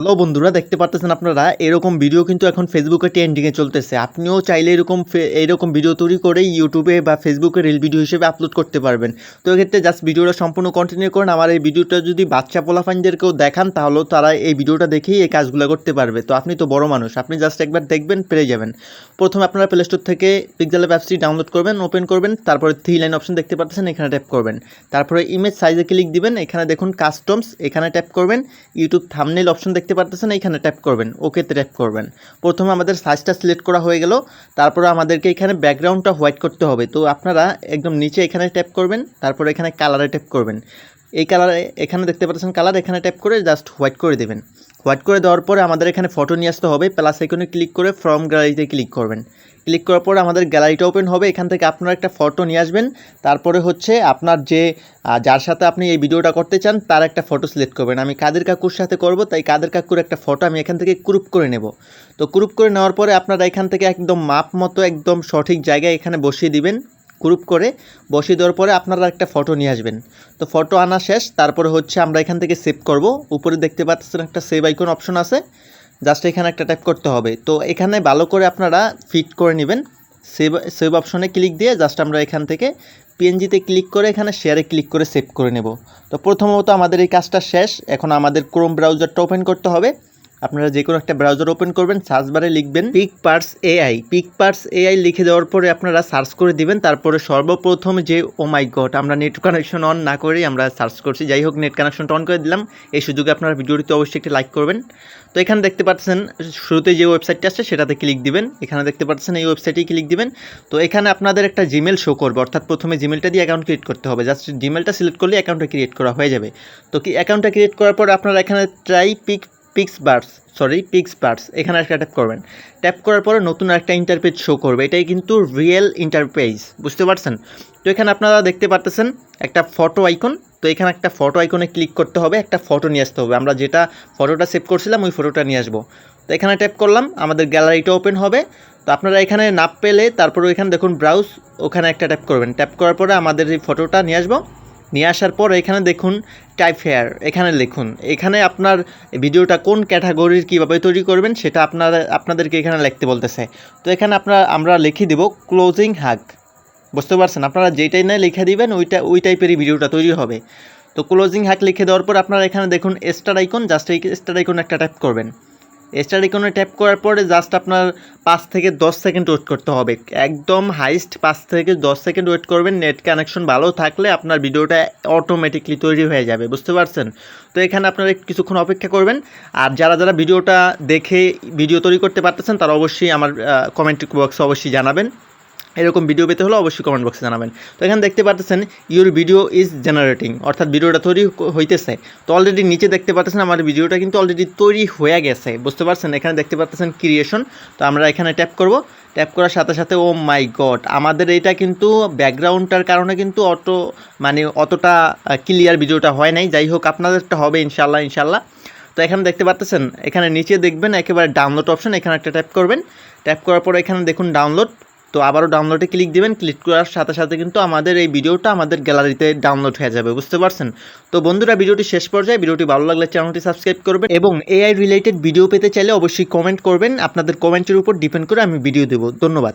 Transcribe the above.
Hello বন্ধুরা, দেখতে পারতেছেন আপনারা? এরকম ভিডিও কিন্তু এখন ফেসবুকে ট্রেন্ডিংয়ে চলতেছে। আপনিও চাইলে এরকম এরকম ভিডিও তৈরি করে ইউটিউবে বা ফেসবুকে রিল ভিডিও হিসেবে আপলোড করতে পারবেন। তো এক্ষেত্রে জাস্ট ভিডিওটা সম্পূর্ণ কন্টিনিউ করেন। আমার এই ভিডিওটা যদি বাচ্চা পোলাফাইনদেরকেও দেখান, তাহলেও তারা এই ভিডিওটা দেখেই এই কাজগুলো করতে পারবে। তো আপনি তো বড় মানুষ, আপনি জাস্ট একবার দেখবেন, পেরে যাবেন। প্রথমে আপনারা প্লে স্টোর থেকে পিকজাল অ্যাপসটি ডাউনলোড করবেন ওপেন করবেন, তারপরে থ্রি লাইন অপশন দেখতে পাচ্ছেন এখানে ট্যাপ করবেন। তারপরে ইমেজ সাইজে ক্লিক দিবেন, এখানে দেখুন কাস্টমস এখানে ট্যাপ করবেন। ইউটিউব থামনেল অপশন দেখতে পারতেছেন এখানে ট্যাপ করবেন ওকেতে ট্যাপ করবেন। প্রথমে আমাদের সাইজটা সিলেক্ট করা হয়ে গেল, তারপরে আমাদেরকে এখানে ব্যাকগ্রাউন্ডটা হোয়াইট করতে হবে। তো আপনারা একদম নিচে এখানে ট্যাপ করবেন, তারপরে এখানে কালারে ট্যাপ করবেন। এই কালারে এখানে দেখতে পাচ্ছেন কালার এখানে ট্যাপ করে জাস্ট হোয়াইট করে দেবেন। হোয়াইট করে দেওয়ার পরে আমাদের এখানে ফটো নিয়ে আসতে হবে প্লাস এখানে ক্লিক করে ফ্রম গ্যালারিতে ক্লিক করবেন। ক্লিক করার পর আমাদের গ্যালারিটা ওপেন হবে, এখান থেকে আপনারা একটা ফটো নিয়ে আসবেন। তারপরে হচ্ছে আপনার যে যার সাথে আপনি এই ভিডিওটা করতে চান, তার একটা ফটো সিলেক্ট করবেন। আমি কাদের কাকুর সাথে করব, তাই কাদের কাকুর একটা ফটো আমি এখান থেকে ক্রুপ করে নেব। তো ক্রুপ করে নেওয়ার পরে আপনারা এখান থেকে একদম মাপ মতো, একদম সঠিক জায়গায় এখানে বসিয়ে দিবেন গ্রুপ করে। বসিয়ে দেওয়ার পরে আপনারা একটা ফটো নিয়ে আসবেন। তো ফটো আনা শেষ, তারপরে হচ্ছে আমরা এখান থেকে সেভ করব। উপরে দেখতে পাচ্ছেন একটা সেভ আইকন অপশন আছে। জাস্ট এখানে একটা ট্যাপ করতে হবে। তো এখানে ভালো করে আপনারা ফিট করে নেবেন। সেভ সেভ অপশনে ক্লিক দিয়ে জাস্ট আমরা এখান থেকে পিএনজিতে ক্লিক করে এখানে শেয়ারে ক্লিক করে সেভ করে নেব। তো প্রথমত আমাদের এই কাজটা শেষ। এখন আমাদের ক্রোম ব্রাউজারটা ওপেন করতে হবে। আপনারা যে কোনো একটা ব্রাউজার ওপেন করবেন সার্চ বারে লিখবেন pick parse AI pick parse AI লিখে দেওয়ার পরে আপনারা সার্চ করে দিবেন, তারপরে সর্বপ্রথম যে ও মাই গড আমরা নেট কানেকশন অন না করেই আমরা সার্চ করছি। যাই হোক নেট কানেকশনটা অন করে দিলাম। এই সুযোগে আপনারা ভিডিওটিতে অবশ্যই একটি লাইক করবেন। তো এখানে দেখতে পাচ্ছেন, শুরুতে যে ওয়েবসাইটটা আসছে সেটাতে ক্লিক দিবেন। এখানে দেখতে পাচ্ছেন, এই ওয়েবসাইটেই ক্লিক দিবেন। তো এখানে আপনাদের একটা জিমেল শো করবে, অর্থাৎ প্রথমে জিমেলটা দিয়ে অ্যাকাউন্ট ক্রিয়েট করতে হবে। জাস্ট জিমেলটা সিলেক্ট করলে অ্যাকাউন্টটা ক্রিয়েট করা হয়ে যাবে। তো কি অ্যাকাউন্টটা ক্রিয়েট করার পর আপনারা এখানে try pick pix bars sorry pix bars এখানে একটা ট্যাপ করবেন। ট্যাপ করার পরে নতুন একটা ইন্টারপেজ শো করবে। এটাই কিন্তু রিয়েল ইন্টারপেজ বুঝতে পারছেন? তো এখানে আপনারা দেখতে পারতেছেন একটা ফটো আইকন তো এখানে একটা ফটো আইকনে ক্লিক করতে হবে, একটা ফটো নিয়ে আসতে হবে। আমরা যেটা ফটোটা সেভ করছিলাম, ওই ফটোটা নিয়ে আসব। তো এখানে ট্যাপ করলাম, আমাদের গ্যালারিটা ওপেন হবে। তো আপনারা এখানে না পেলে তারপরে এখানে দেখুন ব্রাউজ ওখানে একটা ট্যাপ করবেন। ট্যাপ করার পরে আমাদের এই ফটোটা নিয়ে আসব। নিয়ে আসার পর এখানে দেখুন টাইপ হেয়ার এখানে লিখুন। এখানে আপনার ভিডিওটা কোন ক্যাটাগরির কীভাবে তৈরি করবেন সেটা আপনারা, আপনাদেরকে এখানে লিখতে বলতেছে। তো এখানে আপনার, আমরা লিখে দিব ক্লোজিং হাগ বুঝতে পারছেন? আপনারা যেটাই না লিখে দিবেন, ওইটা, ওই টাইপেরই ভিডিওটা তৈরি হবে। তো ক্লোজিং হ্যাক লিখে দেওয়ার পর আপনারা এখানে দেখুন স্টার আইকন জাস্ট এই স্টার আইকন একটা ট্যাপ করবেন। স্টার ইকনে ট্যাপ করার পরে জাস্ট আপনার পাঁচ থেকে দশ সেকেন্ড ওয়েট করতে হবে। একদম হাইস্ট পাঁচ থেকে দশ সেকেন্ড ওয়েট করবেন নেট কানেকশন ভালো থাকলে আপনার ভিডিওটা অটোমেটিকলি তৈরি হয়ে যাবে, বুঝতে পারছেন? তো এখানে আপনারা কিছুক্ষণ অপেক্ষা করবেন। আর যারা যারা ভিডিওটা দেখে ভিডিও তৈরি করতে পারতেছেন, তারা অবশ্যই আমার কমেন্ট বক্সে অবশ্যই জানাবেন। এরকম ভিডিও পেতে হলে অবশ্যই কমেন্ট বক্সে জানাবেন। তো এখানে দেখতে পাচ্ছেন ইউর ভিডিও ইজ জেনারেটিং অর্থাৎ ভিডিওটা তৈরি হইতেছে। তো অলরেডি নিচে দেখতে পাচ্ছেন, আমার ভিডিওটা কিন্তু অলরেডি তৈরি হয়ে গেছে। বুঝতে পারছেন? এখানে দেখতে পাচ্ছেন ক্রিয়েশন তো আমরা এখানে ট্যাপ করব। ট্যাপ করার সাথে সাথে ও মাই গড আমাদের এটা কিন্তু ব্যাকগ্রাউন্ডটার কারণে কিন্তু অটো মানে অতটা ক্লিয়ার ভিডিওটা হয় নাই। যাই হোক, আপনাদেরটা হবে ইনশাল্লাহ ইনশাল্লাহ তো এখানে দেখতে পাচ্ছেন, এখানে নিচে দেখবেন, একেবারে ডাউনলোড অপশন এখানে একটা ট্যাপ করবেন। ট্যাপ করার পর এখানে দেখুন ডাউনলোড তো আবারও ডাউনলোডে ক্লিক দেবেন ক্লিক করার সাথে সাথে কিন্তু আমাদের এই ভিডিওটা আমাদের গ্যালারিতে ডাউনলোড হয়ে যাবে, বুঝতে পারছেন? তো বন্ধুরা, ভিডিওটি শেষ পর্যায়ে, ভিডিওটি ভালো লাগলে চ্যানেলটি সাবস্ক্রাইব করবেন এবং এআই রিলেটেড ভিডিও পেতে চাইলে অবশ্যই কমেন্ট করবেন। আপনাদের কমেন্টের উপর ডিপেন্ড করে আমি ভিডিও দেবো। ধন্যবাদ।